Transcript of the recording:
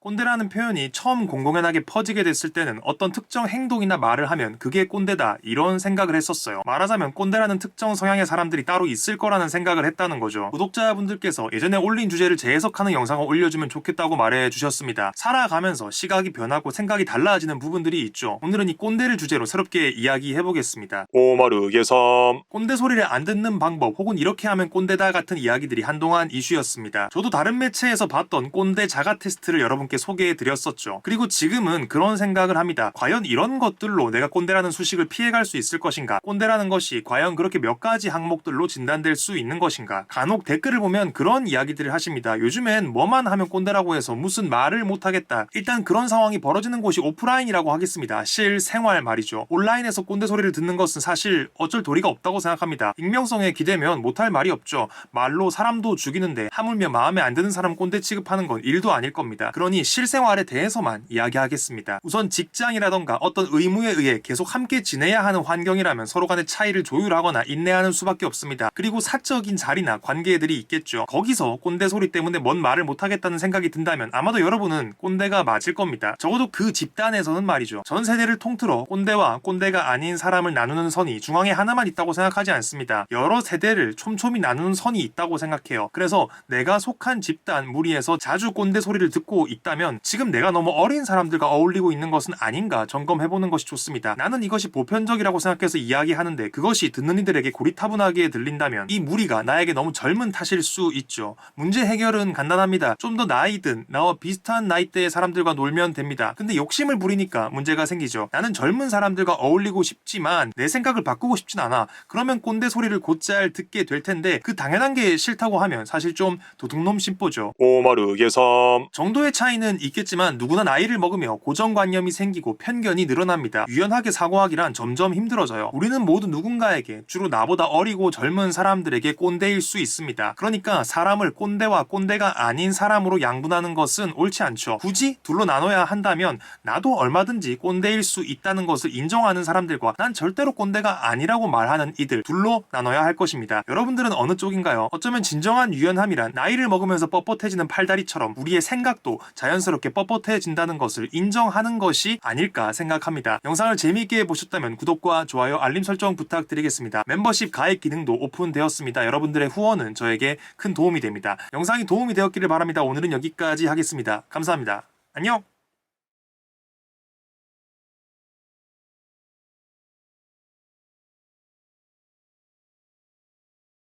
꼰대라는 표현이 처음 공공연하게 퍼지게 됐을 때는 어떤 특정 행동이나 말을 하면 그게 꼰대다 이런 생각을 했었어요. 말하자면 꼰대라는 특정 성향의 사람들이 따로 있을 거라는 생각을 했다는 거죠. 구독자분들께서 예전에 올린 주제를 재해석하는 영상을 올려주면 좋겠다고 말해 주셨습니다. 살아가면서 시각이 변하고 생각이 달라지는 부분들이 있죠. 오늘은 이 꼰대를 주제로 새롭게 이야기해 보겠습니다. 오마르게삼 꼰대 소리를 안 듣는 방법 혹은 이렇게 하면 꼰대다 같은 이야기들이 한동안 이슈였습니다. 저도 다른 매체에서 봤던 꼰대 자가 테스트를 여러분 께 소개해 드렸었죠. 그리고 지금은 그런 생각을 합니다. 과연 이런 것들로 내가 꼰대라는 수식을 피해갈 수 있을 것인가? 꼰대라는 것이 과연 그렇게 몇 가지 항목들로 진단될 수 있는 것인가? 간혹 댓글을 보면 그런 이야기들을 하십니다. 요즘엔 뭐만 하면 꼰대라고 해서 무슨 말을 못하겠다. 일단 그런 상황이 벌어지는 곳이 오프라인이라고 하겠습니다. 실 생활 말이죠. 온라인에서 꼰대 소리를 듣는 것은 사실 어쩔 도리가 없다고 생각합니다. 익명성에 기대면 못할 말이 없죠. 말로 사람도 죽이는데 하물며 마음에 안 드는 사람 꼰대 취급하는 건 일도 아닐 겁니다. 그러니 실생활에 대해서만 이야기하겠습니다. 우선 직장이라던가 어떤 의무에 의해 계속 함께 지내야 하는 환경이라면 서로 간의 차이를 조율하거나 인내하는 수밖에 없습니다. 그리고 사적인 자리나 관계들이 있겠죠. 거기서 꼰대 소리 때문에 뭔 말을 못하겠다는 생각이 든다면 아마도 여러분은 꼰대가 맞을 겁니다. 적어도 그 집단에서는 말이죠. 전 세대를 통틀어 꼰대와 꼰대가 아닌 사람을 나누는 선이 중앙에 하나만 있다고 생각하지 않습니다. 여러 세대를 촘촘히 나누는 선이 있다고 생각해요. 그래서 내가 속한 집단 무리에서 자주 꼰대 소리를 듣고 있다 면 지금 내가 너무 어린 사람들과 어울리고 있는 것은 아닌가 점검해보는 것이 좋습니다. 나는 이것이 보편적이라고 생각해서 이야기하는데 그것이 듣는 이들에게 고리타분하게 들린다면 이 무리가 나에게 너무 젊은 탓일 수 있죠. 문제 해결은 간단합니다. 좀 더 나이 든 나와 비슷한 나이대의 사람들과 놀면 됩니다. 근데 욕심을 부리니까 문제가 생기죠. 나는 젊은 사람들과 어울리고 싶지만 내 생각을 바꾸고 싶진 않아. 그러면 꼰대 소리를 곧잘 듣게 될 텐데 그 당연한 게 싫다고 하면 사실 좀 도둑놈 심보죠. 오마르게삼 정도의 차이는 있겠지만 누구나 나이를 먹으며 고정관념이 생기고 편견이 늘어납니다. 유연하게 사고하기란 점점 힘들어져요. 우리는 모두 누군가에게 주로 나보다 어리고 젊은 사람들에게 꼰대일 수 있습니다. 그러니까 사람을 꼰대와 꼰대가 아닌 사람으로 양분하는 것은 옳지 않죠. 굳이 둘로 나눠야 한다면 나도 얼마든지 꼰대일 수 있다는 것을 인정하는 사람들과 난 절대로 꼰대가 아니라고 말하는 이들 둘로 나눠야 할 것입니다. 여러분들은 어느 쪽인가요? 어쩌면 진정한 유연함이란 나이를 먹으면서 뻣뻣해지는 팔다리처럼 우리의 생각도 자연스럽게 뻣뻣해진다는 것을 인정하는 것이 아닐까 생각합니다. 영상을 재미있게 보셨다면 구독과 좋아요, 알림 설정 부탁드리겠습니다. 멤버십 가입 기능도 오픈되었습니다. 여러분들의 후원은 저에게 큰 도움이 됩니다. 영상이 도움이 되었기를 바랍니다. 오늘은 여기까지 하겠습니다. 감사합니다. 안녕!